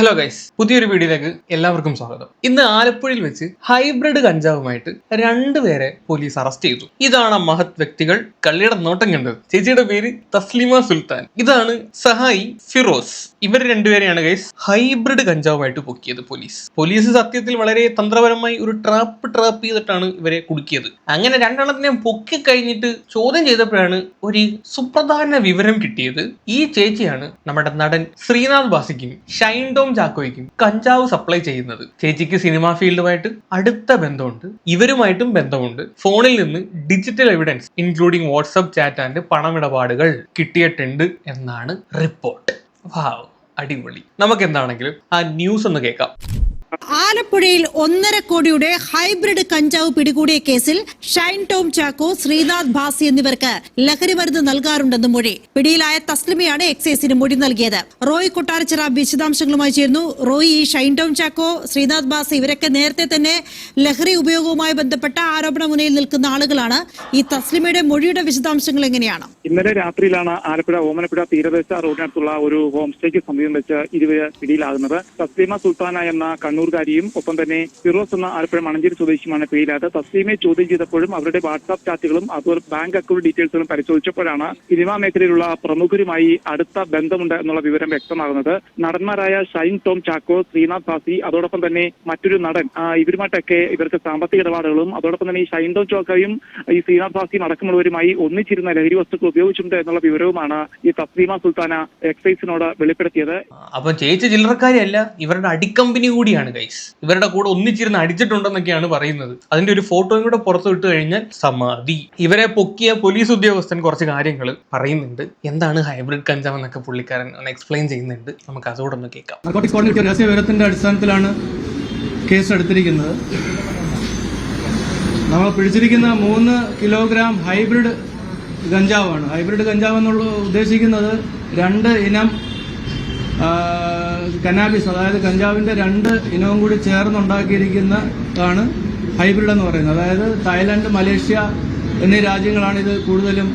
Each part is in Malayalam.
ഹലോ ഗൈസ് പുതിയൊരു വീഡിയോയിലേക്ക് എല്ലാവർക്കും സ്വാഗതം. ഇന്ന് ആലപ്പുഴയിൽ വെച്ച് ഹൈബ്രിഡ് കഞ്ചാവുമായിട്ട് രണ്ടുപേരെ പോലീസ് അറസ്റ്റ് ചെയ്തു. ഇതാണ് മഹത് വ്യക്തികൾ കള്ളിയുടെ നോട്ടം കണ്ടത്. ചേച്ചിയുടെ പേര് തസ്ലിമ സുൽത്താൻ. ഇതാണ് സഹായി ഫിറോസ്. ഇവർ രണ്ടുപേരെയാണ് ഗൈസ് ഹൈബ്രിഡ് കഞ്ചാവുമായിട്ട് പൊക്കിയത് പോലീസ്. പോലീസ് സത്യത്തിൽ വളരെ തന്ത്രപരമായി ഒരു ട്രാപ്പ് ട്രാപ്പ് ചെയ്തിട്ടാണ് ഇവരെ കുടുക്കിയത്. അങ്ങനെ രണ്ടെണ്ണത്തിനെയും പൊക്കി കഴിഞ്ഞിട്ട് ചോദ്യം ചെയ്തപ്പോഴാണ് ഒരു സുപ്രധാന വിവരം കിട്ടിയത്. ഈ ചേച്ചിയാണ് നമ്മുടെ നടൻ ശ്രീനാഥ് ബാസിക്കും ഷൈൻ ടോം ചാക്കോയ്ക്കും കഞ്ചാവ് സപ്ലൈ ചെയ്യുന്നത്. ചേച്ചിക്ക് സിനിമാ ഫീൽഡുമായിട്ട് അടുത്ത ബന്ധമുണ്ട്. ഇവരുമായിട്ടും ബന്ധമുണ്ട്. ഫോണിൽ നിന്ന് digital evidence including WhatsApp chat and പണമിടപാടുകൾ കിട്ടിയിട്ടുണ്ട് എന്നാണ് റിപ്പോർട്ട് വാവ് അടിപൊളി. നമുക്ക് എന്താണെങ്കിലും ആ ന്യൂസ് ഒന്ന് കേൾക്കാം. ആലപ്പുഴയിൽ ഒന്നര കോടിയുടെ ഹൈബ്രിഡ് കഞ്ചാവ് പിടികൂടിയ കേസിൽ ഷൈൻ ടോം ചാക്കോ ശ്രീനാഥ് ഭാസി എന്നിവർക്ക് ലഹരി മരുന്ന് നൽകാറുണ്ടെന്ന് മൊഴി. പിടിയിലായ തസ്ലിമയാണ് എക്സൈസിന് മൊഴി നൽകിയത്. റോയ് കൊട്ടാരച്ചിറ വിശദാംശങ്ങളുമായി ചേർന്നു റോയ് ഈ ഷൈൻ ടോം ചാക്കോ ശ്രീനാഥ് ഭാസി ഇവരൊക്കെ നേരത്തെ തന്നെ ലഹരി ഉപയോഗവുമായി ബന്ധപ്പെട്ട ആരോപണ മുനയിൽ നിൽക്കുന്ന ആളുകളാണ്. ഈ തസ്ലിമയുടെ മൊഴിയുടെ വിശദാംശങ്ങൾ എങ്ങനെയാണ്? ഇന്നലെ രാത്രിയിലാണ് ആലപ്പുഴ ഓമനപ്പുഴ തീരദേശ റോഡിനടുത്തുള്ള ഒരു ഹോം സ്റ്റേക്ക് സമീപം വെച്ച് ഇരുവര് പിടിയിലാകുന്നത്. തസ്ലിമ സുൽത്താന എന്ന കണ്ണൂർകാരിയും ഒപ്പം തന്നെ ഫിറോസ് എന്ന ആലപ്പുഴ മണഞ്ചേരി സ്വദേശിയുമാണ് പിടിയിലായത് തസ്ലീമെ ചോദ്യം ചെയ്തപ്പോഴും അവരുടെ വാട്സാപ്പ് ചാറ്റുകളും അതുപോലെ ബാങ്ക് അക്കൗണ്ട് ഡീറ്റെയിൽസുകളും പരിശോധിച്ചപ്പോഴാണ് സിനിമാ മേഖലയിലുള്ള പ്രമുഖരുമായി അടുത്ത ബന്ധമുണ്ട് എന്നുള്ള വിവരം വ്യക്തമാകുന്നത്. നടന്മാരായ ഷൈൻ ടോം ചാക്കോ ശ്രീനാഥ് ഭാസി അതോടൊപ്പം തന്നെ മറ്റൊരു നടൻ ഇവരുമായിട്ടൊക്കെ ഇവർക്ക് സാമ്പത്തിക ഇടപാടുകളും അതോടൊപ്പം തന്നെ ഈ ഷൈൻ ടോം ചാക്കോയും ഈ ശ്രീനാഥ് ഭാസിയും അടക്കമുള്ളവരുമായി ഒന്നിച്ചിരുന്ന ലഹരി വസ്തുക്കൾ ഉപയോഗിച്ചിട്ടുണ്ട് എന്നുള്ള വിവരവുമാണ് ഈ തസ്ലീമ സുൽത്താന എക്സൈസിനോട് വെളിപ്പെടുത്തിയത്. അപ്പൊ ചേച്ചി ചില്ലറക്കാരിയല്ല ഇവരുടെ അടിക്കമ്പനി കൂടിയാണ്. ഗൈസ് ഇവരുടെ കൂടെ ഒന്നിച്ചിരുന്ന് അടിച്ചിട്ടുണ്ടെന്നൊക്കെയാണ് പറയുന്നത്. അതിന്റെ ഒരു ഫോട്ടോയും കൂടെ പുറത്തു വിട്ട് കഴിഞ്ഞാൽ സമാധി. ഇവരെ പൊക്കിയ പോലീസ് ഉദ്യോഗസ്ഥൻ കുറച്ച് കാര്യങ്ങൾ പറയുന്നുണ്ട്. എന്താണ് ഹൈബ്രിഡ് കഞ്ചാവ് എന്നൊക്കെ പുള്ളിക്കാരൻ എക്സ്പ്ലെയിൻ ചെയ്യുന്നുണ്ട്. നമുക്ക് അതുകൂടെ ഒന്ന് കേൾക്കാം. വിവരത്തിന്റെ അടിസ്ഥാനത്തിലാണ് കേസ് എടുത്തിരിക്കുന്നത്. നമ്മൾ പിടിച്ചിരിക്കുന്ന മൂന്ന് കിലോഗ്രാം ഹൈബ്രിഡ് ഗഞ്ചാവാണ് ഹൈബ്രിഡ് ഗഞ്ചാവ് എന്നുള്ള ഉദ്ദേശിക്കുന്നത് രണ്ട് ഇനം കനാബിസ് അതായത് കഞ്ചാവിന്റെ രണ്ട് ഇനവും കൂടി ചേർന്നുണ്ടാക്കിയിരിക്കുന്നതാണ് ഹൈബ്രിഡ് എന്ന് പറയുന്നത്. അതായത് തായ്ലാന്റ് മലേഷ്യ എന്നീ രാജ്യങ്ങളാണ് ഇത് കൂടുതലും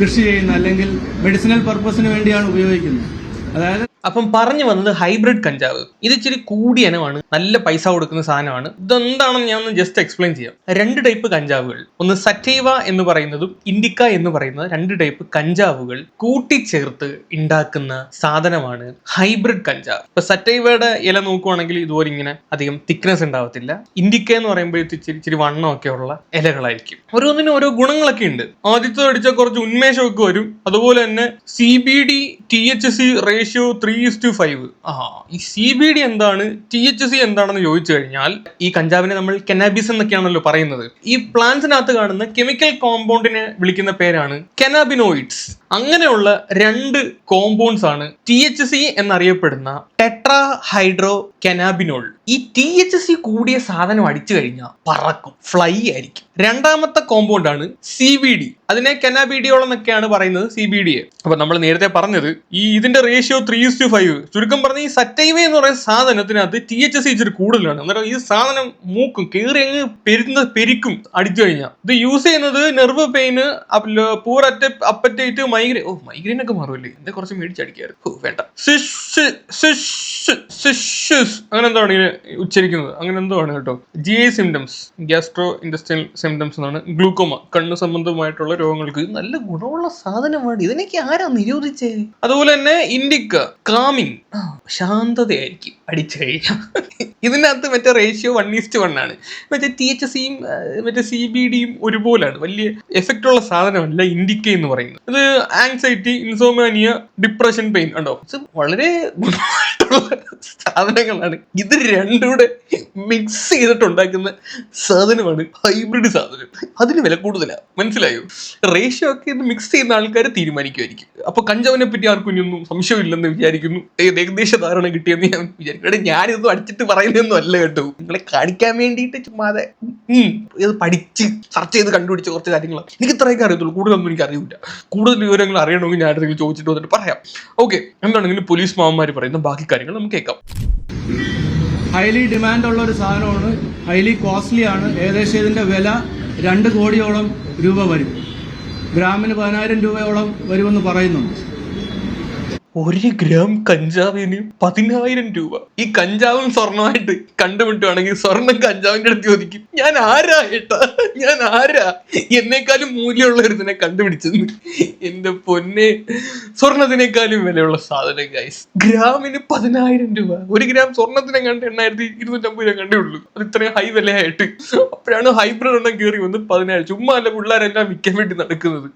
കൃഷി ചെയ്യുന്നത് അല്ലെങ്കിൽ മെഡിസിനൽ പർപ്പസിന് വേണ്ടിയാണ് ഉപയോഗിക്കുന്നത്. അതായത് അപ്പം പറഞ്ഞു വന്നത് ഹൈബ്രിഡ് കഞ്ചാവ്. ഇത് ഇച്ചിരി കൂടിയ ഇനമാണ് നല്ല പൈസ കൊടുക്കുന്ന സാധനമാണ്. ഇതെന്താണെന്ന് ഞാൻ ഒന്ന് ജസ്റ്റ് എക്സ്പ്ലെയിൻ ചെയ്യാം. രണ്ട് ടൈപ്പ് കഞ്ചാവുകൾ. ഒന്ന് സറ്റൈവ എന്ന് പറയുന്നതും ഇൻഡിക്ക എന്ന് പറയുന്ന രണ്ട് ടൈപ്പ് കഞ്ചാവുകൾ കൂട്ടിച്ചേർത്ത് ഉണ്ടാക്കുന്ന സാധനമാണ് ഹൈബ്രിഡ് കഞ്ചാവ്. ഇപ്പൊ സറ്റൈവയുടെ ഇല നോക്കുവാണെങ്കിൽ ഇതുപോലെ ഇങ്ങനെ അധികം തിക്നെസ് ഉണ്ടാവത്തില്ല. ഇൻഡിക്ക എന്ന് പറയുമ്പോൾ ഇച്ചിരി ഇച്ചിരി വണ്ണമൊക്കെ ഉള്ള ഇലകളായിരിക്കും. ഓരോന്നിനും ഓരോ ഗുണങ്ങളൊക്കെ ഉണ്ട്. ആദ്യത്തെ അടിച്ചാൽ കുറച്ച് ഉന്മേഷമൊക്കെ വരും. അതുപോലെ തന്നെ C B D T H C ratio three is two five ആ ഈ സി ബി ഡി എന്താണ്? ടി എച്ച് സി എന്താണെന്ന് ചോദിച്ചു കഴിഞ്ഞാൽ ഈ കഞ്ചാവിനെ നമ്മൾ കെനാബിസ് എന്നൊക്കെയാണല്ലോ പറയുന്നത്. ഈ പ്ലാന്റ്സിനകത്ത് കാണുന്ന കെമിക്കൽ കോമ്പൗണ്ടിനെ വിളിക്കുന്ന പേരാണ് കെനാബിനോയിഡ്സ് അങ്ങനെയുള്ള രണ്ട് കോമ്പൗണ്ട്സ് ആണ് ടി എച്ച് സി എന്നറിയപ്പെടുന്ന ടെട്രാ ഹൈഡ്രോ കനാബിനോൾ ഈ ടി എച്ച് സി കൂടിയ സാധനം അടിച്ചു കഴിഞ്ഞാൽ പറക്കും ഫ്ലൈ ആയിരിക്കും. രണ്ടാമത്തെ കോമ്പൗണ്ട് ആണ് സി ബി ഡി അതിനെ കനാബിഡിയോൾ എന്നൊക്കെയാണ് പറയുന്നത് സി ബി ഡി അപ്പൊ നമ്മൾ നേരത്തെ പറഞ്ഞത് ഈ ഇതിന്റെ റേഷ്യോ ത്രീ ടു ഫൈവ് ചുരുക്കം പറഞ്ഞ ഈ സറ്റൈവ എന്ന് പറയുന്ന സാധനത്തിനകത്ത് ടി എച്ച് സി ഇച്ചിരി കൂടുതലാണ്. അന്നേരം ഈ സാധനം മൂക്കും കയറി അങ്ങ് പെരുന്ന പെരിക്കും അടിച്ചു കഴിഞ്ഞാൽ ഇത് യൂസ് ചെയ്യുന്നത് നെർവ് പെയിന് പൂർ അറ്റ അപ്പറ്റൈറ്റ് മൈഗ്രെയിൻ ഓ മൈഗ്രെയിൻ ഒക്കെ മാറുമല്ലേ? എന്താ കുറച്ച് മേടിച്ചടിക്കാറ്? ഓ വേണ്ട. അങ്ങനെ എന്തോ ആണ് ഇങ്ങനെ ഉച്ചരിക്കുന്നത്? അങ്ങനെ എന്തോ ആണ് കേട്ടോ. G I symptoms gastro industrial symptoms എന്നാണ്. ഗ്ലൂക്കോമ കണ്ണ് സംബന്ധമായിട്ടുള്ള രോഗങ്ങൾക്ക് നല്ല ഗുണമുള്ള സാധനമാണ്. ഇതിനൊക്കെ ആരാ നിരോധിച്ചേ? അതുപോലെ തന്നെ ഇൻഡിക്ക കാമിങ് ശാന്തതയായിരിക്കും. അടിച്ചു കഴിഞ്ഞാൽ ഇതിനകത്ത് മറ്റേ റേഷ്യോ വൺ ഈസ്റ്റ് വൺ ആണ്. മറ്റേ ടി എച്ച് സിയും മറ്റേ സി ബി ഡിയും ഒരുപോലാണ്. വലിയ എഫക്റ്റ് ഉള്ള സാധനമല്ല ഇൻഡിക്ക എന്ന് പറയുന്നത്. ഇത് ആങ്സൈറ്റി ഇൻസോമാനിയ ഡിപ്രഷൻ പെയിൻ ഉണ്ടോ? വളരെ സാധനങ്ങളാണ് ഇത് രണ്ടും കൂടെ മിക്സ് ചെയ്തിട്ടുണ്ടാക്കുന്ന സാധനമാണ് ഹൈബ്രിഡ് സാധനം. അതിന് വില കൂടുതലാണ് മനസ്സിലായോ? റേഷ്യോ ഒക്കെ ഇത് മിക്സ് ചെയ്യുന്ന ആൾക്കാർ തീരുമാനിക്കുമായിരിക്കും അപ്പൊ കഞ്ചാവിനെ പറ്റി ആർക്കും ഇനിയൊന്നും സംശയമില്ലെന്ന് വിചാരിക്കുന്നു. ഏകദേശ ധാരണ കിട്ടിയെന്ന് ഞാൻ വിചാരിക്കും ഞാനിതൊന്നും അടിച്ചിട്ട് പറയുന്നതൊന്നും അല്ല കേട്ടോ. നിങ്ങളെ കാണിക്കാൻ വേണ്ടിയിട്ട് ചുമ്മാതെ ഇത് പഠിച്ച് സർച്ച് ചെയ്ത് കണ്ടുപിടിച്ച കുറച്ച് കാര്യങ്ങളാണ് എനിക്ക് ഇത്രയൊക്കെ അറിയത്തുള്ളൂ. കൂടുതലൊന്നും എനിക്ക് അറിയില്ല. കൂടുതൽ വിവരങ്ങൾ അറിയണമെങ്കിൽ ഞാൻ ചോദിച്ചിട്ട് വന്നിട്ട് പറയാം. ഓക്കെ എന്താണെങ്കിലും പോലീസ് മാമന്മാർ പറയുന്ന ബാക്കി കാര്യങ്ങൾ നമുക്ക് കേൾക്കാം. ഹൈലി ഡിമാൻഡ് ഉള്ള ഒരു സാധനമാണ്. ഹൈലി കോസ്റ്റ്ലി ആണ്. ഏകദേശം ഇതിന്റെ വില രണ്ട് കോടിയോളം രൂപ വരും. ഗ്രാമിന് പതിനായിരം രൂപയോളം വരുമെന്ന് പറയുന്നുണ്ട്. ഒരു ഗ്രാം കഞ്ചാവിന് പതിനായിരം രൂപ. ഈ കഞ്ചാവും സ്വർണമായിട്ട് കണ്ടുമുട്ടുവാണെങ്കിൽ സ്വർണം കഞ്ചാവിന്റെ അടുത്ത് ചോദിക്കും ഞാൻ ആരാ ഏട്ടാ? ഞാൻ ആരാ? എന്നെക്കാളും മൂല്യമുള്ള ഒരുത്തിനെ കണ്ടുപിടിച്ചത് എന്റെ പൊന്നെ സ്വർണത്തിനേക്കാളും വിലയുള്ള സാധനം ഗൈസ് ഗ്രാമിന് പതിനായിരം രൂപ. ഒരു ഗ്രാം സ്വർണത്തിനെ കണ്ട് എണ്ണായിരത്തി ഇരുന്നൂറ്റമ്പത് രൂപ കണ്ടേ ഉള്ളൂ. അത് ഇത്രയും ഹൈ വിലയായിട്ട്. അപ്പോഴാണ് ഹൈബ്രിഡ് എണ്ണം കയറി വന്ന് പതിനായിരം. ചുമ്മാ അല്ല പിള്ളേരെല്ലാം വിൽക്കാൻ വേണ്ടി നടക്കുന്നത്.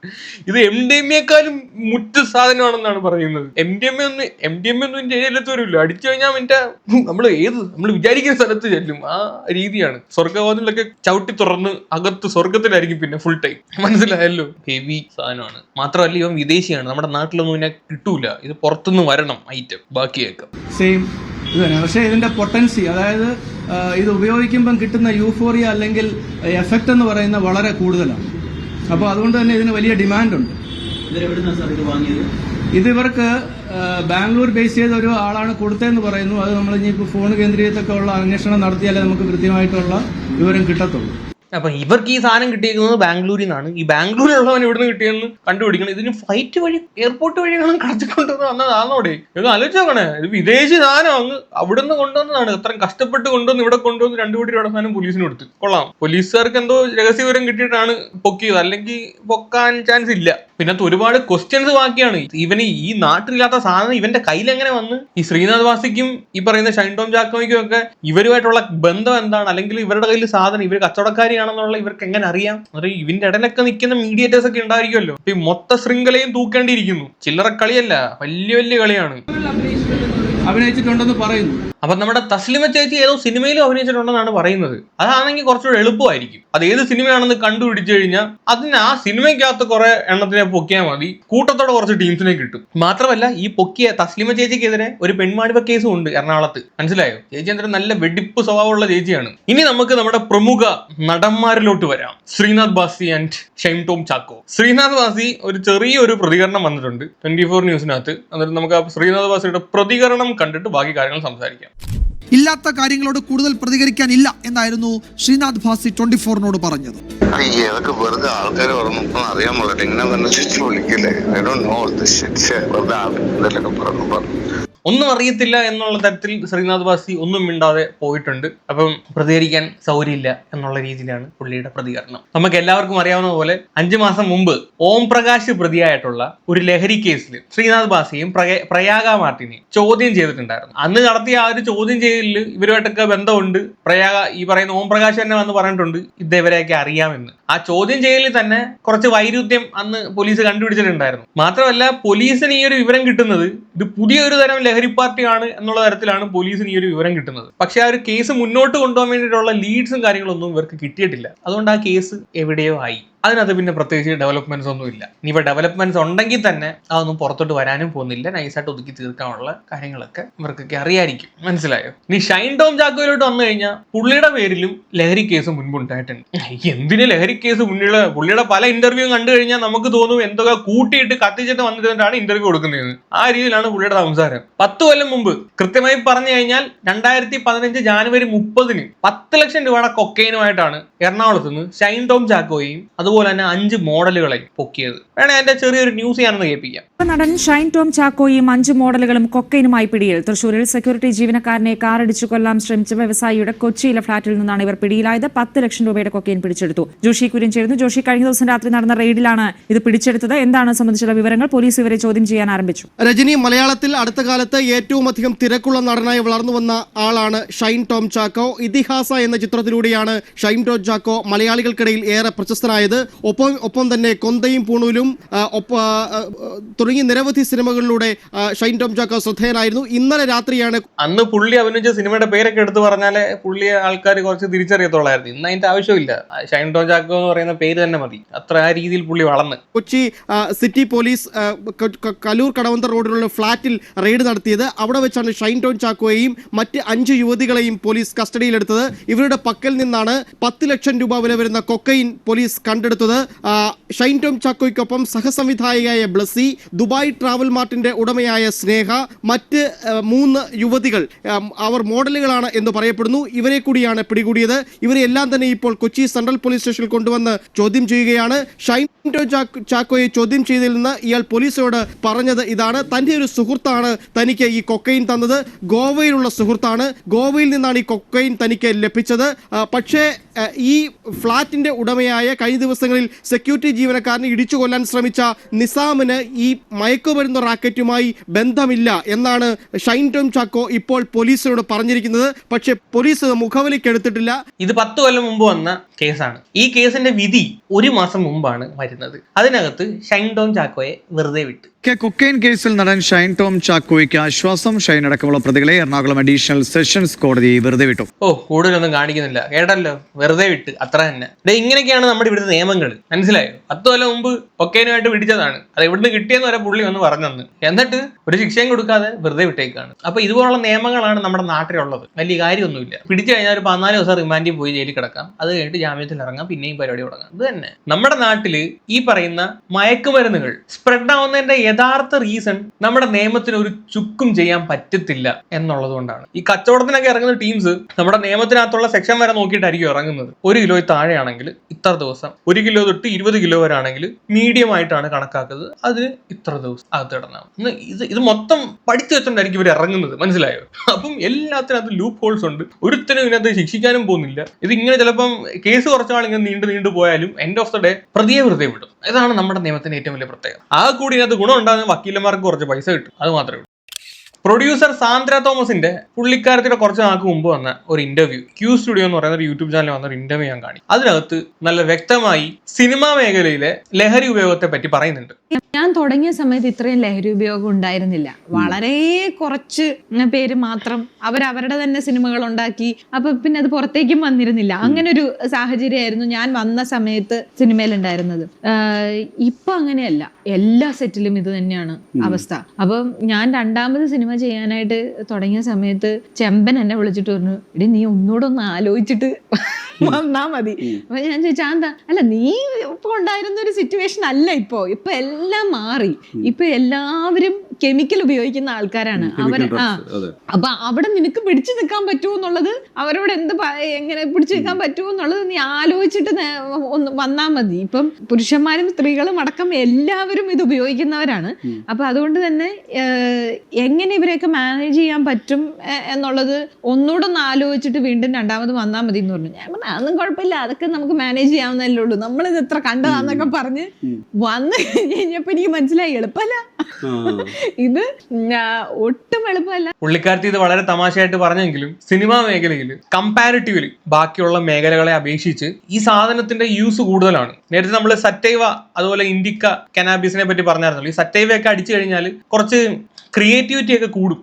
ഇത് എം ഡി എമ്മിയെക്കാളും മുറ്റ് സാധനമാണെന്നാണ് പറയുന്നത്. എം ഡി എം ഒന്ന് എം ഡി എം ഒന്നും ഇന്ത്യയിലത്ത് വരില്ല അടിച്ചു കഴിഞ്ഞാൽ മറ്റേ നമ്മൾ ഏത് നമ്മൾ വിചാരിക്കുന്ന സ്ഥലത്ത് ചെല്ലും. ആ രീതിയാണ്. സ്വർഗവാദികളൊക്കെ ചവിട്ടി തുറന്ന് അകത്ത് സ്വർഗത്തിലായിരിക്കും പിന്നെ ഫുൾ ടൈം മനസ്സിലായല്ലോ? ഹെവി സാധനമാണ്. മാത്രമല്ല ഇവൻ വിദേശിയാണ്. നമ്മുടെ നാട്ടിലൊന്നും ഇതിനെ കിട്ടൂല. ഇത് പുറത്തുനിന്ന് വരണം ഐറ്റം ബാക്കിയേക്കാം. സെയിം ഇത് തന്നെ പക്ഷേ ഇതിന്റെ പൊട്ടൻസി അതായത് ഇത് ഉപയോഗിക്കുമ്പം കിട്ടുന്ന യൂഫോറിയ അല്ലെങ്കിൽ എഫക്റ്റ് എന്ന് പറയുന്ന വളരെ കൂടുതലാണ്. അപ്പോൾ അതുകൊണ്ട് തന്നെ ഇതിന് വലിയ ഡിമാൻഡുണ്ട് ഇവരെവിടുന്നാണ് സാർ ഇത് വാങ്ങിയത്? ഇത് ഇവർക്ക് ബാംഗ്ലൂർ ബേസ് ചെയ്ത ഒരു ആളാണ് കൊടുത്തതെന്ന് പറയുന്നു. അത് നമ്മൾ ഇനിയിപ്പോൾ ഫോൺ കേന്ദ്രീകരിച്ചൊക്കെ ഉള്ള അന്വേഷണം നടത്തിയാലേ നമുക്ക് കൃത്യമായിട്ടുള്ള വിവരം കിട്ടത്തുള്ളൂ. അപ്പൊ ഇവർക്ക് ഈ സാധനം കിട്ടിയിരിക്കുന്നത് ബാംഗ്ലൂരിൽ നിന്നാണ്. ഈ ബാംഗ്ലൂരിലുള്ളവൻ നിന്ന് കിട്ടിയെന്ന് കണ്ടുപിടിക്കണം. ഇതിന് ഫ്ലൈറ്റ് വഴി എയർപോർട്ട് വഴിയാണ് കടത്തിക്കൊണ്ടുവന്ന് വന്നതാണോടെ? ഇത് ആലോചിച്ച് നോക്കണേ. ഇത് വിദേശി സാധനം അങ്ങ് അവിടുന്ന് കൊണ്ടുവന്നതാണ്. ഇത്രയും കഷ്ടപ്പെട്ട് കൊണ്ടുവന്ന് ഇവിടെ കൊണ്ടുവന്ന് രണ്ടു കോടി രൂപയുടെ സാധനം പോലീസിന് കൊടുത്തു. കൊള്ളാം. പോലീസുകാർക്ക് എന്തോ രഹസ്യവിവരം കിട്ടിയിട്ടാണ് പൊക്കിയത്. അല്ലെങ്കിൽ പൊക്കാൻ ചാൻസ് ഇല്ല. പിന്നെ ഒരുപാട് ക്വസ്റ്റ്യൻസ് ബാക്കിയാണ്. ഇവന് ഈ നാട്ടിലില്ലാത്ത സാധനം ഇവന്റെ കയ്യിൽ എങ്ങനെ വന്ന്? ഈ ശ്രീനാഥ് വാസിക്കും ഈ പറയുന്ന ഷൈൻ ടോം ജാക്കോയ്ക്കും ഒക്കെ ഇവരുമായിട്ടുള്ള ബന്ധം എന്താണ്? അല്ലെങ്കിൽ ഇവരുടെ കയ്യിൽ സാധനം ഇവർ കച്ചവടക്കാരിയാണെന്നുള്ള ഇവർക്ക് എങ്ങനെ അറിയാം? അത് ഇവന്റെ ഇടയിലൊക്കെ നിൽക്കുന്ന മീഡിയേറ്റേഴ്സ് ഒക്കെ ഉണ്ടായിരിക്കുമല്ലോ. ഈ മൊത്ത ശൃംഖലയും തൂക്കേണ്ടിയിരിക്കുന്നു. ചില്ലറ കളിയല്ല വലിയ വലിയ കളിയാണ്. അഭിനയിച്ചിട്ടുണ്ടെന്ന് പറയുന്നു. അപ്പൊ നമ്മുടെ തസ്ലിമ ചേച്ചി ഏതോ സിനിമയിലും അഭിനയിച്ചിട്ടുണ്ടെന്നാണ് പറയുന്നത്. അതാണെങ്കിൽ കുറച്ചുകൂടെ എളുപ്പമായിരിക്കും. അത് ഏത് സിനിമയാണെന്ന് കണ്ടുപിടിച്ചു കഴിഞ്ഞാൽ അതിന് ആ സിനിമയ്ക്കകത്ത് കുറെ എണ്ണത്തിനെ പൊക്കിയാൽ മതി. കൂട്ടത്തോടെ കുറച്ച് ടീംസിനെ കിട്ടും. മാത്രമല്ല ഈ പൊക്കിയ തസ്ലിമ ചേച്ചിക്കെതിരെ ഒരു പെൺമാടിപ്പ കേസും ഉണ്ട് എറണാകുളത്ത്. മനസ്സിലായോ? ചേച്ചി എന്തൊരു നല്ല വെടിപ്പ് സ്വഭാവമുള്ള ചേച്ചിയാണ്. ഇനി നമുക്ക് നമ്മുടെ പ്രമുഖ നടന്മാരിലോട്ട് വരാം. ശ്രീനാഥ് ബാസി ആൻഡ് ഷൈം ടോം ചാക്കോ. ശ്രീനാഥ് ബാസി ഒരു ചെറിയൊരു പ്രതികരണം വന്നിട്ടുണ്ട് ട്വന്റി ഫോർ ന്യൂസിനകത്ത്. എന്നിട്ട് നമുക്ക് ആ ശ്രീനാഥ് ബാസിയുടെ പ്രതികരണം കണ്ടിട്ട് ബാക്കി കാര്യങ്ങൾ സംസാരിക്കാം. ഇല്ലാത്ത കാര്യങ്ങളോട് കൂടുതൽ പ്രതികരിക്കാൻ ഇല്ല എന്നായിരുന്നു ശ്രീനാഥ് ഭാസി ട്വന്റി ഫോറിനോട് പറഞ്ഞത് ആൾക്കാർ അറിയാൻ ഇങ്ങനെ പറഞ്ഞു. ഒന്നും അറിയത്തില്ല എന്നുള്ള തരത്തിൽ ശ്രീനാഥ് വാസി ഒന്നും മിണ്ടാതെ പോയിട്ടുണ്ട്. അപ്പം പ്രതികരിക്കാൻ സൗകര്യമില്ല എന്നുള്ള രീതിയിലാണ് പുള്ളിയുടെ പ്രതികരണം. നമുക്ക് എല്ലാവർക്കും അറിയാവുന്ന പോലെ അഞ്ചു മാസം മുമ്പ് ഓം പ്രകാശ് പ്രതിയായിട്ടുള്ള ഒരു ലഹരി കേസിൽ ശ്രീനാഥ് ബാസിയും പ്രയാഗ മാർട്ടിനെയും ചോദ്യം ചെയ്തിട്ടുണ്ടായിരുന്നു. അന്ന് നടത്തിയ ആ ഒരു ചോദ്യം ചെയ്യലിൽ ഇവരുമായിട്ടൊക്കെ ബന്ധമുണ്ട്. പ്രയാഗ ഈ പറയുന്ന ഓം പ്രകാശ് തന്നെ വന്ന് പറഞ്ഞിട്ടുണ്ട് ഇതേവരെയൊക്കെ അറിയാമെന്ന്. ആ ചോദ്യം ചെയ്യലിൽ തന്നെ കുറച്ച് വൈരുദ്ധ്യം അന്ന് പോലീസ് കണ്ടുപിടിച്ചിട്ടുണ്ടായിരുന്നു. മാത്രമല്ല പോലീസിന് ഈ ഒരു വിവരം കിട്ടുന്നത് ഇത് പുതിയൊരു തരം ലഹരി പാർട്ടിയാണ് എന്നുള്ള തരത്തിലാണ് പോലീസിന് ഈ ഒരു വിവരം കിട്ടുന്നത്. പക്ഷെ ആ ഒരു കേസ് മുന്നോട്ട് കൊണ്ടുപോകാൻ വേണ്ടിയിട്ടുള്ള ലീഡ്സും കാര്യങ്ങളൊന്നും ഇവർക്ക് കിട്ടിയിട്ടില്ല. അതുകൊണ്ട് ആ കേസ് എവിടെയോ ആയി. അതിനകത്ത് പിന്നെ പ്രത്യേകിച്ച് ഡെവലപ്മെന്റ്സ് ഒന്നും ഇല്ല. ഇനി ഇപ്പൊ ഡെവലപ്മെന്റ്സ് ഉണ്ടെങ്കിൽ തന്നെ അതൊന്നും പുറത്തോട്ട് വരാനും പോകുന്നില്ല. നൈസായിട്ട് ഒതുക്കി തീർക്കാനുള്ള കാര്യങ്ങളൊക്കെ ഇവർക്കൊക്കെ അറിയായിരിക്കും. മനസ്സിലായോ? ഇനി ഷൈൻ ടോം ചാക്കോയിലോട്ട് വന്നു കഴിഞ്ഞാൽ പുള്ളിയുടെ പേരിലും ലഹരി കേസ് മുൻപുണ്ടായിട്ടുണ്ട് എന്തിന് ലഹരി കേസ് മുന്നിലുള്ള പുള്ളിയുടെ പല ഇന്റർവ്യൂ കണ്ടു കഴിഞ്ഞാൽ നമുക്ക് തോന്നും എന്തൊക്കെ കൂട്ടിയിട്ട് കത്തിച്ചിട്ട് വന്നിട്ടാണ് ഇന്റർവ്യൂ കൊടുക്കുന്നത്. ആ രീതിയിലാണ് പുള്ളിയുടെ സംസാരം. പത്ത് കൊല്ലം മുമ്പ് കൃത്യമായി പറഞ്ഞു കഴിഞ്ഞാൽ രണ്ടായിരത്തി പതിനഞ്ച് ജാനുവരി മുപ്പതിന് പത്ത് ലക്ഷം രൂപയുടെ കൊക്കൈനുമായിട്ടാണ് എറണാകുളത്ത് നിന്ന് ഷൈൻ ടോം ചാക്കോയും അതുപോലെ തന്നെ അഞ്ച് മോഡലുകളെ പൊക്കിയത്. വേണേ എന്റെ ചെറിയൊരു ന്യൂസ് ഞാനൊന്ന് കേൾപ്പിക്കാം. നടൻ ഷൈൻ ടോം ചാക്കോയും അഞ്ച് മോഡലുകളും കൊക്കൈനുമായി പിടിയിൽ. തൃശൂരിൽ സെക്യൂരിറ്റി ജീവനക്കാരനെ കാറടിച്ചു കൊല്ലാൻ ശ്രമിച്ച വ്യവസായിയുടെ കൊച്ചിയിലെ ഫ്ളാറ്റിൽ നിന്നാണ് ഇവർ പിടിയിലായത്. പത്ത് ലക്ഷം രൂപയുടെ കൊക്കൈൻ പിടിച്ചെടുത്തു. ജോഷി കുര്യൻ ചേരുന്നു. ജോഷി കഴിഞ്ഞ ദിവസം രാത്രി നടന്ന റെയ്ഡിലാണ് ഇത് പിടിച്ചെടുത്തത്. എന്താണ് സംബന്ധിച്ചുള്ള വിവരങ്ങൾ പോലീസ് ഇവരെ ചോദ്യം ചെയ്യാൻ ആരംഭിച്ചു? രജനി മലയാളത്തിൽ അടുത്ത കാലത്ത് ഏറ്റവും അധികം തിരക്കുള്ള നടനായി വളർന്നു വന്ന ആളാണ് ഷൈൻ ടോം ചാക്കോ. ഇതിഹാസ എന്ന ചിത്രത്തിലൂടെയാണ് ഷൈൻ ടോം ചാക്കോ മലയാളികൾക്കിടയിൽ ഏറെ പ്രശസ്തനായത്. ഒപ്പം ഒപ്പം തന്നെ കൊന്തയും പൂണൂലും തുടങ്ങിയ നിരവധി സിനിമകളിലൂടെ ഷൈൻ ടോം ചാക്കോ ശ്രദ്ധേയനായിരുന്നു. ഇന്നലെ രാത്രിയാണ് അന്ന് പുള്ളി അഭിനയിച്ച സിനിമയുടെ പേരൊക്കെ എടുത്തു പറഞ്ഞാലേ പുള്ളിയെ ആൾക്കാർ കുറച്ച് തിരിച്ചറിയത്തോളായിരുന്നു ഇന്ന് അതിന്റെ ആവശ്യമില്ല. ഷൈൻ ടോം ചാക്കോ എന്ന് പറയുന്ന പേര് തന്നെ മതി. അത്ര ആ രീതിയിൽ പുള്ളി വളർന്ന്. കൊച്ചി സിറ്റി പോലീസ് കലൂർ കടവന്ത റോഡിലുള്ള ഫ്ളാറ്റിൽ റെയ്ഡ് നടത്തിയത്. അവിടെ വെച്ചാണ് ഷൈൻ ടോൺ ചാക്കോയെയും മറ്റ് അഞ്ച് യുവതികളെയും പോലീസ് കസ്റ്റഡിയിലെടുത്തത്. ഇവരുടെ പക്കൽ നിന്നാണ് പത്ത് ലക്ഷം രൂപ വില വരുന്ന കൊക്കൈൻ പോലീസ് കണ്ടെടുത്തത്. ഷൈൻ ടോം ചാക്കോയ്ക്കൊപ്പം സഹസംവിധായികയായ ബ്ലസ്സി ദുബായ് ട്രാവൽ മാർട്ടിന്റെ ഉടമയായ സ്നേഹ മറ്റ് മൂന്ന് യുവതികൾ അവർ മോഡലുകളാണ് എന്ന് പറയപ്പെടുന്നു. ഇവരെ കൂടിയാണ് പിടികൂടിയത്. ഇവരെ എല്ലാം തന്നെ ഇപ്പോൾ കൊച്ചി സെൻട്രൽ പോലീസ് സ്റ്റേഷനിൽ കൊണ്ടുവന്ന് ചോദ്യം ചെയ്യുകയാണ്. ഷൈൻ ടോം ചാക്കോയെ ചോദ്യം ചെയ്തതിൽ നിന്ന് ഇയാൾ പോലീസിനോട് പറഞ്ഞത് ഇതാണ്. തന്റെ ഒരു സുഹൃത്താണ് തനിക്ക് ഈ കൊക്കൈൻ തന്നത്. ഗോവയിലുള്ള സുഹൃത്താണ്. ഗോവയിൽ നിന്നാണ് ഈ കൊക്കൈൻ തനിക്ക് ലഭിച്ചത്. പക്ഷേ ആ, ഈ ഫ്ളാറ്റിന്റെ ഉടമയായ കഴിഞ്ഞ ദിവസങ്ങളിൽ സെക്യൂരിറ്റി ജീവനക്കാരനെ ഇടിച്ചു കൊല്ലാൻ ശ്രമിച്ച നിസാമിന് ഈ മയക്കുമരുന്ന് റാക്കറ്റുമായി ബന്ധമില്ല എന്നാണ് ഷൈൻ ടോം ചാക്കോ ഇപ്പോൾ പോലീസിനോട് പറഞ്ഞിരിക്കുന്നത്. പക്ഷെ പോലീസ് മുഖവിലേക്ക് എടുത്തിട്ടില്ല. ഇത് പത്ത് കൊല്ലം മുമ്പ് വന്ന കേസാണ്. ഈ കേസിന്റെ വിധി ഒരു മാസം മുമ്പാണ് വരുന്നത്. അതിനകത്ത് ഷൈൻ ടോം ചാക്കോയെ വെറുതെ വിട്ടു. കെ കൊക്കൈൻ കേസിൽ നടൻ ഷൈൻ ടോം ചാക്കോയ്ക്ക് ആശ്വാസം. ഷൈൻ അടക്കമുള്ള പ്രതികളെ എറണാകുളം അഡീഷണൽ സെഷൻസ് കോടതി വെറുതെ വിട്ടു. ഓ കൂടുതലൊന്നും കാണിക്കുന്നില്ല. കേട്ടല്ലോ വെറുതെ വിട്ട് അത്ര തന്നെ. ഡേ ഇങ്ങനെയൊക്കെയാണ് നമ്മുടെ ഇവിടുത്തെ നിയമങ്ങൾ മനസ്സിലായോ? പത്ത് കൊല്ലം മുമ്പ് ഒക്കേനുമായിട്ട് പിടിച്ചതാണ്. അത് ഇവിടുന്ന് കിട്ടിയെന്ന് വരെ പുള്ളി ഒന്ന് പറഞ്ഞെന്ന്. എന്നിട്ട് ഒരു ശിക്ഷയും കൊടുക്കാതെ വെറുതെ വിട്ടേക്കാണ്. അപ്പൊ ഇതുപോലുള്ള നിയമങ്ങളാണ് നമ്മുടെ നാട്ടിലുള്ളത്. വലിയ കാര്യമൊന്നുമില്ല. പിടിച്ചു കഴിഞ്ഞാൽ ഒരു പതിനാല് ദിവസം റിമാൻഡിൽ പോയി ജയിലിൽ കിടക്കാം. അത് കഴിഞ്ഞിട്ട് ജാമ്യത്തിൽ ഇറങ്ങാം. പിന്നെയും പരിപാടി തുടങ്ങാം. ഇത് തന്നെ. നമ്മുടെ നാട്ടിൽ ഈ പറയുന്ന മയക്കുമരുന്നുകൾ സ്പ്രെഡ് ആവുന്നതിന്റെ യഥാർത്ഥ റീസൺ നമ്മുടെ നിയമത്തിന് ഒരു ചുക്കും ചെയ്യാൻ പറ്റത്തില്ല എന്നുള്ളത് കൊണ്ടാണ്. ഈ കച്ചവടത്തിനൊക്കെ ഇറങ്ങുന്ന ടീംസ് നമ്മുടെ നിയമത്തിനകത്തുള്ള സെക്ഷൻ വരെ നോക്കിയിട്ടായിരിക്കും ഇറങ്ങുന്നത്. ഒരു കിലോ താഴെയാണെങ്കിൽ ഇത്ര ദിവസം ഒരു കിലോ തൊട്ട് ഇരുപത് കിലോ വരെ ആണെങ്കിൽ മീഡിയം ആയിട്ടാണ് കണക്കാക്കുന്നത്. അത് ഇത്ര ദിവസം അകത്ത് ഇടണം ഇത് ഇത് മൊത്തം പഠിച്ചു വെച്ചോണ്ടായിരിക്കും ഇവർ ഇറങ്ങുന്നത്. മനസ്സിലായോ? അപ്പം എല്ലാത്തിനകത്ത് ലൂപ്പ് ഹോൾസ് ഉണ്ട്. ഒരുത്തനും ഇതിനകത്ത് ശിക്ഷിക്കാനും പോകുന്നില്ല. ഇത് ഇങ്ങനെ ചിലപ്പം കേസ് കുറച്ചാൾ ഇങ്ങനെ നീണ്ടു നീണ്ടു പോയാലും എൻഡ് ഓഫ് ദ ഡേ പ്രതിയെ വെറുതെ വിടും. ഇതാണ് നമ്മുടെ നിയമത്തിന്റെ ഏറ്റവും വലിയ പ്രത്യേകത. ആ കൂടി ഇതിനകത്ത് ഗുണം ഉണ്ടാകുന്ന വക്കീലന്മാർക്ക് കുറച്ച് പൈസ കിട്ടും. അത് മാത്രമേ ഉള്ളൂ. പ്രൊഡ്യൂസർ സാന്ദ്ര തോമസിന്റെ പുള്ളിക്കാരത്തിന്റെ കുറച്ച് നാൾക്ക് മുമ്പ് വന്ന ഒരു ഇന്റർവ്യൂ ക്യൂ സ്റ്റുഡിയോ എന്ന് പറയുന്ന ഒരു യൂട്യൂബ് ചാനലിൽ വന്ന ഒരു ഇന്റർവ്യൂ ഞാൻ കാണി. അതിനകത്ത് നല്ല വ്യക്തമായി സിനിമാ മേഖലയിലെ ലഹരി ഉപയോഗത്തെ പറ്റി പറയുന്നുണ്ട്. ഞാൻ തുടങ്ങിയ സമയത്ത് ഇത്രയും ലഹരി ഉപയോഗം ഉണ്ടായിരുന്നില്ല. വളരെ കുറച്ച് പേര് മാത്രം അവരവരുടെ തന്നെ സിനിമകൾ ഉണ്ടാക്കി. അപ്പൊ പിന്നെ അത് പുറത്തേക്കും വന്നിരുന്നില്ല. അങ്ങനെ ഒരു സാഹചര്യമായിരുന്നു ഞാൻ വന്ന സമയത്ത് സിനിമയിൽ ഉണ്ടായിരുന്നത്. ആഹ് ഇപ്പൊ അങ്ങനെയല്ല. എല്ലാ സെറ്റിലും ഇത് തന്നെയാണ് അവസ്ഥ. അപ്പം ഞാൻ രണ്ടാമത് സിനിമ ചെയ്യാനായിട്ട് തുടങ്ങിയ സമയത്ത് ചെമ്പൻ എന്നെ വിളിച്ചിട്ട് പറഞ്ഞു ഇടി നീ ഒന്നുകൂടെ ഒന്ന് ആലോചിച്ചിട്ട് വന്നാ മതി. അപ്പൊ ഞാൻ ചോദിച്ചാ എന്താ അല്ല നീ ഇപ്പൊ ഉണ്ടായിരുന്ന ഒരു സിറ്റുവേഷൻ അല്ല ഇപ്പോ. ഇപ്പൊ എല്ലാം മാറി. ഇപ്പൊ എല്ലാവരും കെമിക്കൽ ഉപയോഗിക്കുന്ന ആൾക്കാരാണ്. അവർ ആ. അപ്പൊ അവിടെ നിനക്ക് പിടിച്ചു നിൽക്കാൻ പറ്റുമോ എന്നുള്ളത് അവരോട് എന്ത് എങ്ങനെ പിടിച്ചു നിൽക്കാൻ പറ്റുമോ എന്നുള്ളത് നീ ആലോചിച്ചിട്ട് ഒന്ന് വന്നാൽ മതി. ഇപ്പം പുരുഷന്മാരും സ്ത്രീകളും അടക്കം എല്ലാവരും ഇത് ഉപയോഗിക്കുന്നവരാണ്. അപ്പൊ അതുകൊണ്ട് തന്നെ എങ്ങനെ ഇവരെയൊക്കെ മാനേജ് ചെയ്യാൻ പറ്റും എന്നുള്ളത് ഒന്നുകൂടെ ഒന്ന് ആലോചിച്ചിട്ട് വീണ്ടും രണ്ടാമത് വന്നാൽ മതി എന്ന് പറഞ്ഞു. ഞാൻ പറഞ്ഞു അതൊന്നും കുഴപ്പമില്ല. അതൊക്കെ നമുക്ക് മാനേജ് ചെയ്യാവുന്നതല്ലേ ഉള്ളൂ. നമ്മളിത് എത്ര കണ്ടതാന്നൊക്കെ പറഞ്ഞ് വന്ന് കഴിഞ്ഞപ്പോ എനിക്ക് മനസ്സിലായി എളുപ്പമല്ല. ഇത് ഒട്ടും എളുപ്പമല്ല. പുള്ളിക്കാരത്തി ഇത് വളരെ തമാശയായിട്ട് പറഞ്ഞെങ്കിലും സിനിമാ മേഖലയിൽ കമ്പാരിറ്റീവ്ലി ബാക്കിയുള്ള മേഖലകളെ അപേക്ഷിച്ച് ഈ സാധനത്തിന്റെ യൂസ് കൂടുതലാണ്. നേരത്തെ നമ്മൾ സറ്റൈവ അതുപോലെ ഇൻഡിക്ക കനാബീസിനെ പറ്റി പറഞ്ഞായിരുന്നല്ലോ. ഈ സറ്റൈവയൊക്കെ അടിച്ചു കഴിഞ്ഞാൽ കുറച്ച് ക്രിയേറ്റിവിറ്റി ഒക്കെ കൂടും.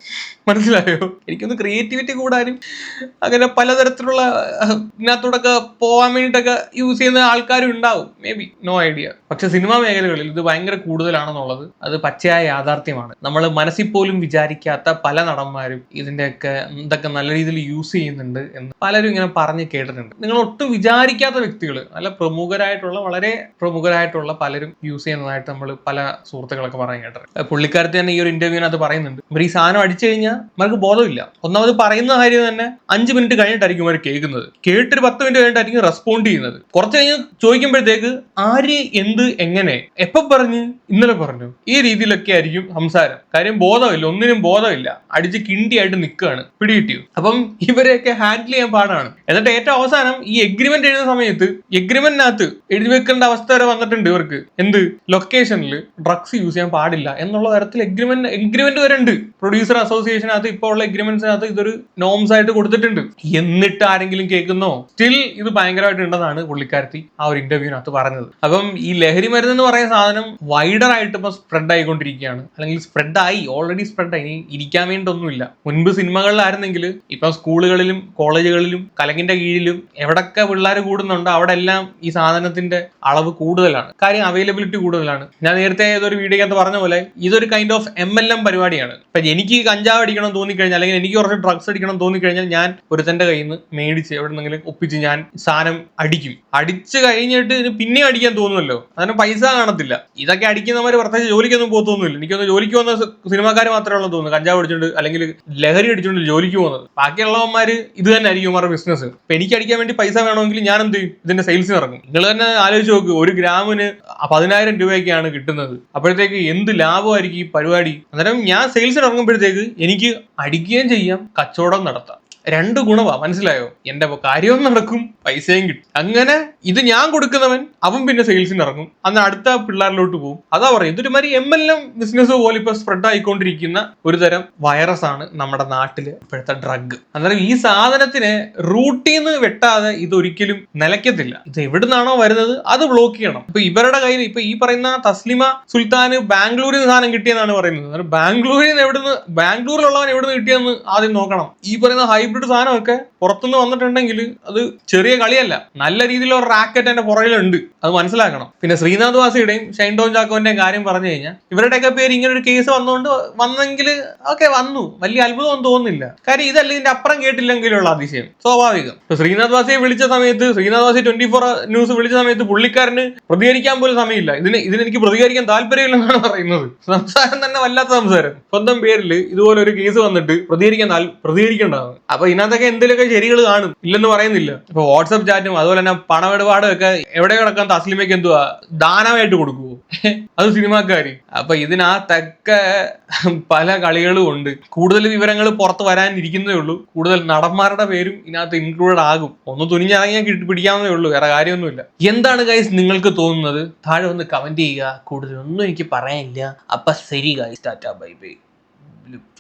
മനസ്സിലായോ? എനിക്കൊന്ന് ക്രിയേറ്റിവിറ്റി കൂടാനും അങ്ങനെ പലതരത്തിലുള്ള ഇതിനകത്തൂടൊക്കെ പോകാൻ വേണ്ടിയിട്ടൊക്കെ യൂസ് ചെയ്യുന്ന ആൾക്കാരും ഉണ്ടാവും. മേ ബി നോ ഐഡിയ പക്ഷെ സിനിമാ മേഖലകളിൽ ഇത് ഭയങ്കര കൂടുതലാണെന്നുള്ളത് അത് പച്ചയായ യാഥാർത്ഥ്യമാണ്. നമ്മൾ മനസ്സിൽ പോലും വിചാരിക്കാത്ത പല നടന്മാരും ഇതിന്റെയൊക്കെ ഇതൊക്കെ നല്ല രീതിയിൽ യൂസ് ചെയ്യുന്നുണ്ട് എന്ന് പലരും ഇങ്ങനെ പറഞ്ഞ് കേട്ടിട്ടുണ്ട്. നിങ്ങൾ ഒട്ടും വിചാരിക്കാത്ത വ്യക്തികൾ നല്ല പ്രമുഖരായിട്ടുള്ള വളരെ പ്രമുഖരായിട്ടുള്ള പലരും യൂസ് ചെയ്യുന്നതായിട്ട് നമ്മൾ പല സുഹൃത്തുക്കളൊക്കെ പറഞ്ഞു കേട്ടിട്ടുണ്ട്. പുള്ളിക്കാരത്തി തന്നെ ഈ ഒരു ഇന്റർവ്യൂവിനകത്ത് പറയുന്നുണ്ട്. ഇവർ ഈ സാധനം അടിച്ചു കഴിഞ്ഞാൽ അവർക്ക് ബോധമില്ല. ഒന്നാമത് പറയുന്ന കാര്യം തന്നെ അഞ്ച് മിനിറ്റ് കഴിഞ്ഞിട്ടായിരിക്കും അവർ കേൾക്കുന്നത്. കേട്ടൊരു പത്ത് മിനിറ്റ് കഴിഞ്ഞിട്ടായിരിക്കും റെസ്പോണ്ട് ചെയ്യുന്നത്. കുറച്ച് കഴിഞ്ഞ് ചോദിക്കുമ്പോഴത്തേക്ക് ആര് എന്ത് എങ്ങനെ എപ്പോ പറഞ്ഞു ഇന്നലെ പറഞ്ഞു. ഈ രീതിയിലൊക്കെ ആയിരിക്കും സംസാരം കാര്യം ബോധമില്ല ഒന്നിനും ബോധമില്ല. അടിച്ച് കിണ്ടിയായിട്ട് നിൽക്കുകയാണ് പിടികിട്ടിയോ? അപ്പം ഇവരെയൊക്കെ ഹാൻഡിൽ ചെയ്യാൻ പാടാണ്. എന്നിട്ട് ഏറ്റവും അവസാനം ഈ എഗ്രിമെന്റ് എഴുതുന്ന സമയത്ത് എഗ്രിമെന്റിനകത്ത് എഴുതി വെക്കേണ്ട അവസ്ഥ വരെ വന്നിട്ടുണ്ട് ഇവർക്ക്. എന്ത്? ലൊക്കേഷനിൽ ഡ്രഗ്സ് യൂസ് ചെയ്യാൻ പാടില്ല എന്നുള്ള തരത്തിൽ എഗ്രിമെന്റ് എഗ്രിമെന്റ് വരെ ഉണ്ട്. പ്രൊഡ്യൂസർ അസോസിയേഷനകത്ത് ഇപ്പോൾ ഉള്ള എഗ്രിമെന്റ്സിനകത്ത് ഇതൊരു നോംസ് ആയിട്ട് കൊടുത്തിട്ടുണ്ട്. എന്നിട്ട് ആരെങ്കിലും കേൾക്കുന്നോ? സ്റ്റിൽ ഇത് ഭയങ്കരമായിട്ട് ഉണ്ടെന്നാണ് പുള്ളിക്കാരത്തി ആ ഒരു ഇന്റർവ്യൂവിനകത്ത് പറഞ്ഞത്. അപ്പം ഈ ലഹരി മരുന്ന് എന്ന് പറയുന്ന സാധനം വൈഡർ ആയിട്ട് ഇപ്പൊ സ്പ്രെഡ് ആയിക്കൊണ്ടിരിക്കുകയാണ്. അല്ലെങ്കിൽ സ്പ്രെഡ് ആയി ഓൾറെഡി സ്പ്രെഡ് ആയി ഇരിക്കാൻ വേണ്ടി ഒന്നുമില്ല മുൻപ് സിനിമകളിലായിരുന്നെങ്കിൽ ഇപ്പൊ സ്കൂളുകളിലും കോളേജുകളിലും കലകിന്റെ കീഴിലും എവിടൊക്കെ പിള്ളേർ കൂടുന്നുണ്ടോ അവിടെ എല്ലാം ഈ സാധനത്തിന്റെ അളവ് കൂടുതലാണ്. കാര്യം അവൈലബിലിറ്റി കൂടുതലാണ്. ഞാൻ നേരത്തെ ഏതൊരു വീഡിയോക്കകത്ത് പറഞ്ഞ പോലെ ഇതൊരു kind of M L M പരിപാടിയാണ്. ഇപ്പൊ എനിക്ക് കഞ്ചാവ് അടിക്കണം തോന്നി തോന്നിക്കഴിഞ്ഞാൽ അല്ലെങ്കിൽ എനിക്ക് കുറച്ച് ഡ്രഗ്സ് അടിക്കണം തോന്നി തോന്നിക്കഴിഞ്ഞാൽ ഞാൻ ഒരു ഒരുത്തന്റെ കയ്യിൽ നിന്ന് മേടിച്ച് എവിടെന്നെങ്കിലും ഒപ്പിച്ച് ഞാൻ സാധനം അടിക്കും. അടിച്ചു കഴിഞ്ഞിട്ട് ഇത് പിന്നെയും അടിക്കാൻ തോന്നുമല്ലോ. അതിന് പൈസ കാണത്തില്ല. ഇതൊക്കെ അടിക്കുന്നവർ പ്രത്യേകിച്ച് ജോലിക്കൊന്നും പോകത്തൊന്നുമില്ല. എനിക്കൊന്ന് ജോലിക്ക് പോകുന്ന സിനിമാക്കാർ മാത്രമേ ഉള്ളൂ തോന്നുന്നു. കഞ്ചാവ് അടിച്ചുകൊണ്ട് അല്ലെങ്കിൽ ലഹരി അടിച്ചുകൊണ്ട് ജോലിക്ക് പോകുന്നത്. ബാക്കിയുള്ളവന്മാര് ഇത് തന്നെ ആയിരിക്കും അവരുടെ ബിസിനസ് ഇപ്പൊ എനിക്ക് അടിക്കാൻ വേണ്ടി പൈസ വേണമെങ്കിൽ ഞാൻ എന്ത് ചെയ്യും? ഇതിന്റെ സെയിൽസ് ഇറങ്ങും. നിങ്ങൾ തന്നെ ആലോചിച്ച് നോക്ക് ഒരു ഗ്രാമിന് പതിനായിരം രൂപയൊക്കെയാണ് കിട്ടുന്നത്. അപ്പോഴത്തേക്ക് എന്ത് ലാഭമായിരിക്കും ഈ പരിപാടി? അന്നേരം ഞാൻ സെയിൽസിന് ഇറങ്ങുമ്പോഴത്തേക്ക് എനിക്ക് അടിക്കുകയും ചെയ്യാം കച്ചവടം നടത്താം. രണ്ട് ഗുണമാ മനസ്സിലായോ? എന്റെ കാര്യവും നടക്കും പൈസയും കിട്ടും. അങ്ങനെ ഇത് ഞാൻ കൊടുക്കുന്നവൻ അവൻ പിന്നെ സെയിൽസിന് ഇറങ്ങും. അന്ന് അടുത്ത പിള്ളേരിലോട്ട് പോകും അതാ പറയും ഇതൊരു മാതിരി എം എൽ എം ബിസിനസ് പോലെ ഇപ്പൊ സ്പ്രെഡ് ആയിക്കൊണ്ടിരിക്കുന്ന ഒരു തരം വൈറസ് ആണ് നമ്മുടെ നാട്ടിൽ ഇപ്പോഴത്തെ ഡ്രഗ് അന്നേരം ഈ സാധനത്തിനെ റൂട്ടിൽ നിന്ന് വെട്ടാതെ ഇത് ഒരിക്കലും നിലയ്ക്കത്തില്ല. ഇത് എവിടുന്നാണോ വരുന്നത് അത് ബ്ലോക്ക് ചെയ്യണം. ഇപ്പൊ ഇവരുടെ കയ്യിൽ ഇപ്പൊ ഈ പറയുന്ന തസ്ലിമ സുൽത്താന് ബാംഗ്ലൂരിൽ നിന്ന് സാധനം കിട്ടിയെന്നാണ് പറയുന്നത്. ബാംഗ്ലൂരിൽ നിന്ന് എവിടുന്ന് ബാംഗ്ലൂരിലുള്ളവൻ എവിടുന്ന് കിട്ടിയെന്ന് ആദ്യം നോക്കണം. ഈ പറയുന്ന ഹൈബ്രിഡ് സാധനമൊക്കെ പുറത്തുനിന്ന് വന്നിട്ടുണ്ടെങ്കിൽ അത് ചെറിയ കളിയല്ല. നല്ല രീതിയിലുള്ള റാക്കറ്റ് എന്റെ പുറകിലുണ്ട്. അത് മനസ്സിലാക്കണം. പിന്നെ ശ്രീനാഥ് വാസിയുടെയും ഷൈൻ ടോൺ ചാക്കോന്റെയും കാര്യം പറഞ്ഞു കഴിഞ്ഞാൽ ഇവരുടെയൊക്കെ പേര് ഇങ്ങനെ ഒരു കേസ് വന്നുകൊണ്ട് വന്നെങ്കിൽ ഓക്കെ വന്നു. വലിയ അത്ഭുതമൊന്നും തോന്നുന്നില്ല. കാര്യം ഇതല്ല ഇതിന്റെ അപ്പുറം കേട്ടില്ലെങ്കിലുള്ള അതിശയം. സ്വാഭാവികം. ഇപ്പൊ ശ്രീനാഥ് വാസിയെ വിളിച്ച സമയത്ത് Sreenath Vasi twenty four news വിളിച്ച സമയത്ത് പുള്ളിക്കാരന് പ്രതികരിക്കാൻ പോലും സമയമില്ല. ഇതിന് ഇതിനെനിക്ക് പ്രതികരിക്കാൻ താല്പര്യമില്ലെന്നാണ് പറയുന്നത്. സംസാരം തന്നെ വല്ലാത്ത സംസാരം. സ്വന്തം പേരിൽ ഇതുപോലെ ഒരു കേസ് വന്നിട്ട് പ്രതികരിക്കാൻ പ്രതികരിക്കേണ്ടതാണ്. അപ്പൊ ഇതിനകത്തൊക്കെ എന്തെങ്കിലുമൊക്കെ ശരികൾ കാണും. ഇല്ലെന്ന് പറയുന്നില്ല. ഇപ്പൊ വാട്സപ്പ് ചാറ്റും അതുപോലെ തന്നെ പണമിടപാടും ഒക്കെ എവിടെ കിടക്കാൻ തസ്ലിമയ്ക്ക് എന്തുവാ? ദാനമായിട്ട് കൊടുക്കുവോ? അത് സിനിമാക്കാര്. അപ്പൊ ഇതിനകത്തൊക്കെ പല കളികളും ഉണ്ട്. കൂടുതൽ വിവരങ്ങൾ പുറത്ത് വരാനിരിക്കുന്നേ ഉള്ളൂ. കൂടുതൽ നടന്മാരുടെ പേരും ഇതിനകത്ത് ഇൻക്ലൂഡഡ് ആകും. ഒന്ന് തുനിഞ്ഞിറങ്ങിയാൽ കിട്ടി പിടിക്കാവുന്നതേ ഉള്ളൂ. വേറെ കാര്യമൊന്നുമില്ല. എന്താണ് ഗൈസ് നിങ്ങൾക്ക് തോന്നുന്നത്? താഴെ ഒന്ന് കമന്റ് ചെയ്യുക. കൂടുതലൊന്നും എനിക്ക് പറയാനില്ല. അപ്പൊ ശരി ഗൈസ് ടാറ്റ ബൈ ബൈ.